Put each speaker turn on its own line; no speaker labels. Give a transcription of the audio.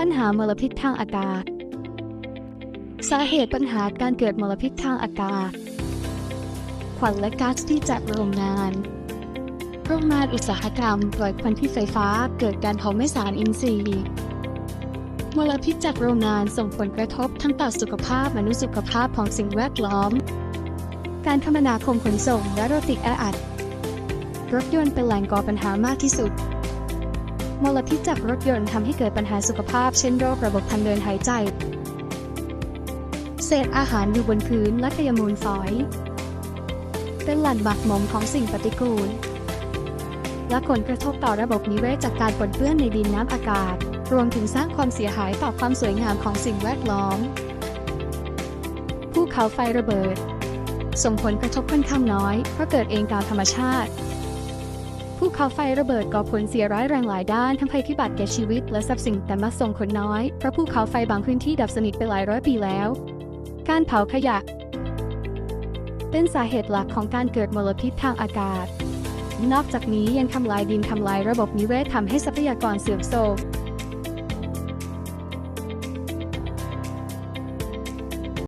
ปัญหามลพิษทางอากาศ สาเหตุปัญหาการเกิดมลพิษทางอากาศควันและก๊าซที่จากโรงงานโรงงานอุตสาหกรรมปล่อยควันพิษไฟฟ้าเกิดการเผาไม้สารอินทรีย์มลพิษจากโรงงานส่งผลกระทบทั้งต่อสุขภาพมนุษยสุขภาพของสิ่งแวดล้อม การคมนาคมขนส่งและรถติดแออัด รถยนต์เป็นแหล่งก่อปัญหามากที่สุด มลพิษจากรถยนต์ทำให้เกิดปัญหาสุขภาพเช่นโรคระบบทางเดินหายใจ เศษอาหารอยู่บนพื้นและขยมูลฝอย เป็นหล่งหมักหมมของสิ่งปฏิกูล และผลกระทบต่อระบบนิเวศจากการปนเปื้อนในดินน้ำอากาศ รวมถึงสร้างความเสียหายต่อความสวยงามของสิ่งแวดล้อมภูเขาไฟระเบิด ส่งผลกระทบค่อนข้างน้อยเพราะเกิดเองตามธรรมชาติ ภูเขาไฟระเบิดก่อผลเสียร้ายแรงหลายด้านทั้งภัยพิบัติแก่ชีวิตและทรัพย์สินแต่มักส่งผลน้อย เพราะภูเขาไฟบางพื้นที่ดับสนิทไปหลายร้อยปีแล้ว การเผาขยะ เป็นสาเหตุหลักของการเกิดมลพิษทางอากาศ นอกจากนี้ยังทำลายดินทำลายระบบนิเวศทำให้ทรัพยากรเสื่อมโทรม